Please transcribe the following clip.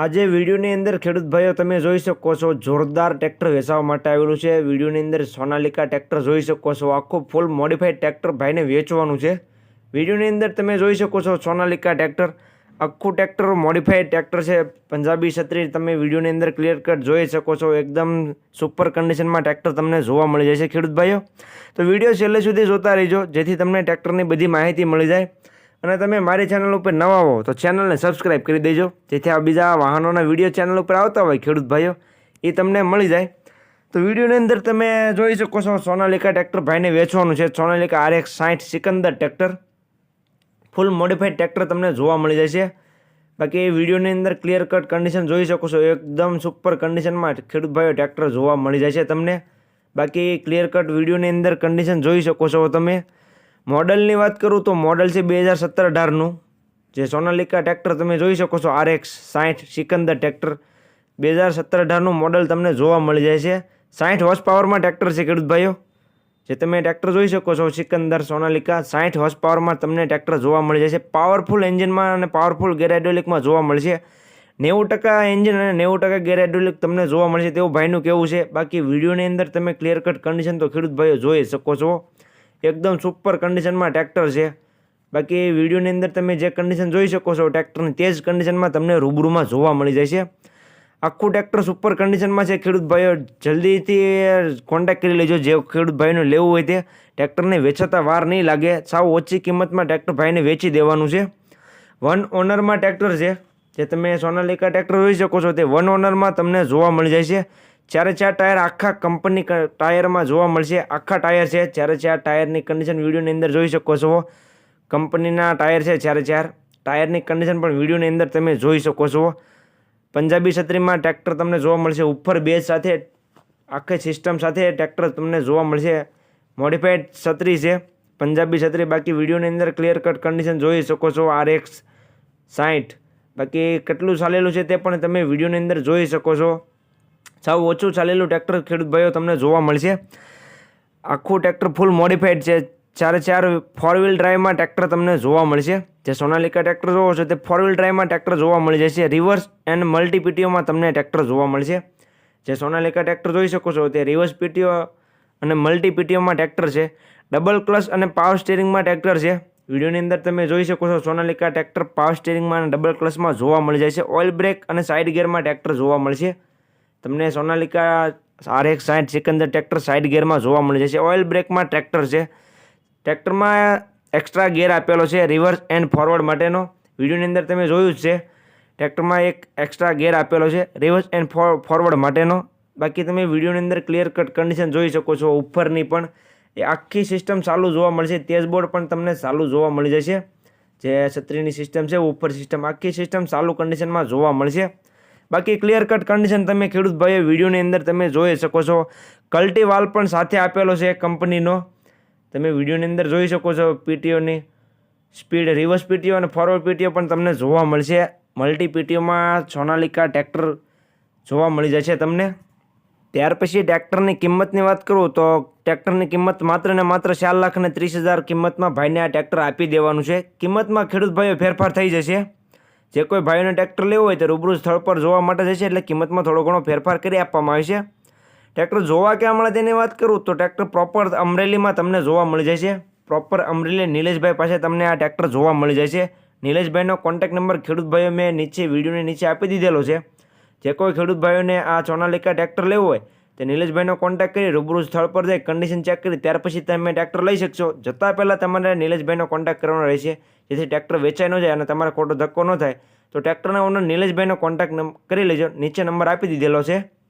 આજે વિડીયોની અંદર ખેડૂત ભાઈઓ તમે જોઈ શકો છો, જોરદાર ટ્રેક્ટર વેચાવા માટે આવેલું છે. વિડીયોની અંદર સોનાલિકા ટ્રેક્ટર જોઈ શકો છો. આખું ફૂલ મોડિફાઈડ ટ્રેક્ટર ભાઈને વેચવાનું છે. વિડીયોની અંદર તમે જોઈ શકો છો સોનાલિકા ટ્રેક્ટર. આખું ટ્રેક્ટર મોડિફાઈડ ટ્રેક્ટર છે. પંજાબી છત્રી તમે વિડીયોની અંદર ક્લિયર કટ જોઈ શકો છો. એકદમ સુપર કન્ડિશનમાં ટ્રેક્ટર તમને જોવા મળી જશે ખેડૂત ભાઈઓ. તો વીડિયો છેલ્લે સુધી જોતા રહેજો, જેથી તમને ટ્રેક્ટરની બધી માહિતી મળી જાય. અને તમે મારી ચેનલ ઉપર નવા હો તો ચેનલને સબસ્ક્રાઈબ કરી દેજો. જેથી આ બીજા વાહનોના વીડિયો ચેનલ ઉપર આવતા હોય ખેડૂત ભાઈઓ, એ તમને મળી જાય. તો વિડીયોની અંદર તમે જોઈ શકો છો, સોનાલિકા ટ્રેક્ટર ભાઈને વેચવાનું છે. સોનાલિકા આર એક્સ સાઠ Sikandar tractor full modified tractor તમને જોવા મળી જશે. બાકી વિડીયોની અંદર ક્લિયર કટ કન્ડિશન જોઈ શકો છો. એકદમ સુપર કન્ડિશનમાં ખેડૂત ભાઈઓ ટ્રેક્ટર જોવા મળી જશે તમને. બાકી ક્લિયર કટ વિડીયોની અંદર કન્ડિશન જોઈ શકો છો તમે. મોડલની વાત કરું તો મોડલ છે બે હજાર સત્તર અઢારનું. જે સોનાલિકા ટ્રેક્ટર તમે જોઈ શકો છો આર એક્સ સાઠ સિકંદર ટ્રેક્ટર. બે હજાર સત્તર અઢારનું મોડલ તમને જોવા મળી જાય છે. સાઠ હોર્સ પાવરમાં ટ્રેક્ટર છે, ખેડૂત ભાઈઓ. જે તમે ટ્રેક્ટર જોઈ શકો છો, સિકંદર, સોનાલિકા સાઠ હોર્સ પાવરમાં તમને ટ્રેક્ટર જોવા મળી જાય છે. પાવરફુલ એન્જિનમાં અને પાવરફુલ ગેરાઇડોલિકમાં જોવા મળશે નેવું ટકા એન્જિન અને નેવું ટકા ગેરેડ્યુલિક તમને જોવા મળશે તેવું ભાઈનું કેવું છે. બાકી વિડીયોની અંદર તમે ક્લિયર કટ કન્ડિશન તો ખેડૂત ભાઈઓ જોઈ શકો છો. એકદમ સુપર કન્ડિશનમાં ટ્રેક્ટર છે. બાકી વિડીયોની અંદર તમે જે કન્ડિશન જોઈ શકો છો ટ્રેક્ટરની તે જ કન્ડિશનમાં તમને રૂબરૂમાં જોવા મળી જશે આખું ટ્રેક્ટર સુપર કન્ડિશનમાં છે. ખેડૂત ભાઈઓ, જલ્દીથી કોન્ટેક્ટ કરી લેજો. જે ખેડૂત ભાઈનું લેવું હોય તે ટ્રેક્ટરને વેચાતા વાર નહીં લાગે. સાવ ઓછી કિંમતમાં ટ્રેક્ટર ભાઈને વેચી દેવાનું છે. વન ઓનરમાં ટ્રેક્ટર છે. જે તમે સોનાલિકા ટ્રેક્ટર જોઈ શકો છો, તે વન ઓનરમાં તમને જોવા મળી જાય છે. ચારે ચાર ટાયર આખા કંપની ટાયરમાં જોવા મળશે, આખા ટાયર છે, જ્યારે ચાર ટાયરની કન્ડિશન વિડીયોની અંદર જોઈ શકો છો. કંપનીના ટાયર છે ચારે ચાર ટાયરની કન્ડિશન પણ વિડીયોની અંદર તમે જોઈ શકો છો. પંજાબી છત્રીમાં ટ્રેક્ટર તમને જોવા મળશે, ઉપર બેઝ સાથે આખી સિસ્ટમ સાથે ટ્રેક્ટર તમને જોવા મળશે. મોડિફાઈડ છત્રી છે, પંજાબી છત્રી, બાકી વિડીયોની અંદર ક્લિયર કટ કન્ડિશન જોઈ શકો છો આર એક્સ સાઠ બાકી કેટલું ચાલેલું છે તે પણ તમે વિડીયોની અંદર જોઈ શકો છો. સાવ ઓછું ચાલેલું ટ્રેક્ટર ખેડૂત ભાઈઓ તમને જોવા મળશે. આખું ટ્રેક્ટર ફૂલ મોડિફાઈડ છે. ચારે ચાર ફોર વ્હીલ ડ્રાઈવમાં ટ્રેક્ટર તમને જોવા મળશે. જે સોનાલિકા ટ્રેક્ટર જોવો છો તે ફોર વ્હીલ ડ્રાઈવમાં ટ્રેક્ટર જોવા મળી જશે. રિવર્સ એન્ડ મલ્ટી પીટીઓમાં તમને ટ્રેક્ટર જોવા મળશે. જે સોનાલિકા ટ્રેક્ટર જોઈ શકો છો તે રિવર્સ પીટીઓ અને મલ્ટી પીટીઓમાં ટ્રેક્ટર છે. ડબલ ક્લચ અને પાવર સ્ટેરિંગમાં ટ્રેક્ટર છે. વિડીયોની અંદર તમે જોઈ શકો છો સોનાલિકા ટ્રેક્ટર પાવર સ્ટેરિંગમાં અને ડબલ ક્લચમાં જોવા મળી જાય છે. ઓઇલ બ્રેક અને સાઇડ ગિયરમાં ટ્રેક્ટર જોવા મળશે. તમને સોનાલિકા આર એક સાઠ સિકંદર ટ્રેક્ટર સાઇડ ગેરમાં જોવા મળી જશે ઓઇલ બ્રેકમાં ટ્રેક્ટર છે. ટ્રેક્ટરમાં એક્સ્ટ્રા ગેર આપેલો છે રિવર્સ એન્ડ ફોરવર્ડ માટેનો. વિડીયોની અંદર તમે જોયું જ છે. ટ્રેક્ટરમાં એક એક્સ્ટ્રા ગેર આપેલો છે રિવર્સ એન્ડ ફોરવર્ડ માટેનો. બાકી તમે વિડીયોની અંદર ક્લિયર કટ કન્ડિશન જોઈ શકો છો, ઉપરની પણ. એ આખી સિસ્ટમ ચાલુ જોવા મળશે, તેજબોર્ડ પણ તમને ચાલુ જોવા મળી જશે. જે છત્રીની સિસ્ટમ છે, ઉપર સિસ્ટમ આખી સિસ્ટમ ચાલુ કન્ડિશનમાં જોવા મળશે. બાકી ક્લિયર કટ કન્ડિશન તમે ખેડૂત ભાઈએ વિડીયોની અંદર તમે જોઈ શકો છો. કલ્ટી વાલ પણ સાથે આપેલો છે કંપનીનો. તમે વિડીયોની અંદર જોઈ શકો છો પીટીઓની. સ્પીડ રિવર્સ પીટીઓ અને ફોરવર્ડ પીટીઓ પણ તમને જોવા મળશે. મલ્ટી પીટીઓમાં સોનાલિકા ટ્રેક્ટર જોવા મળી જશે તમને. ત્યાર પછી ટ્રેક્ટરની કિંમતની વાત કરું તો ટ્રેક્ટરની કિંમત માત્ર ને માત્ર ચાર લાખ અને ત્રીસ હજાર કિંમતમાં ભાઈને આ ટ્રેક્ટર આપી દેવાનું છે. કિંમતમાં ખેડૂત ભાઈઓ ફેરફાર થઈ જશે. જે કોઈ ભાઈઓને ટ્રેક્ટર લેવું હોય તો રૂબરૂ સ્થળ પર જોવા માટે જશે એટલે કિંમતમાં થોડો ઘણો ફેરફાર કરી આપવામાં આવે છે. ટ્રેક્ટર જોવા ક્યાં મળે તેની વાત કરું તો ટ્રેક્ટર પ્રોપર અમરેલીમાં તમને જોવા મળી જશે પ્રોપર અમરેલી નિલેશભાઈ પાસે તમને આ ટ્રેક્ટર જોવા મળી જશે નિલેશભાઈનો કોન્ટેક્ટ નંબર ખેડૂત ભાઈઓ મેં નીચે વિડીયોની નીચે આપી દીધેલો છે. જે કોઈ ખેડૂત ભાઈઓને આ સોનાલિકા ટ્રેક્ટર લેવું હોય તે નિલેશભાઈનો કોન્ટેક્ટ કરી રૂબરૂ સ્થળ પર જઈ કન્ડિશન ચેક કરી, ત્યાર પછી તમે ટ્રેક્ટર લઈ શકશો. જતાં પહેલાં તમારે નિલેશભાઈનો કોન્ટેક્ટ કરવાનો રહેશે. જેથી ટ્રેક્ટર વેચાઈ ન જાય અને તમારે ખોટો ધક્કો ન થાય. તો ટ્રેક્ટરના ઓનર નિલેશભાઈનો કોન્ટેક્ટ કરી લેજો. નીચે નંબર આપી દીધેલો છે.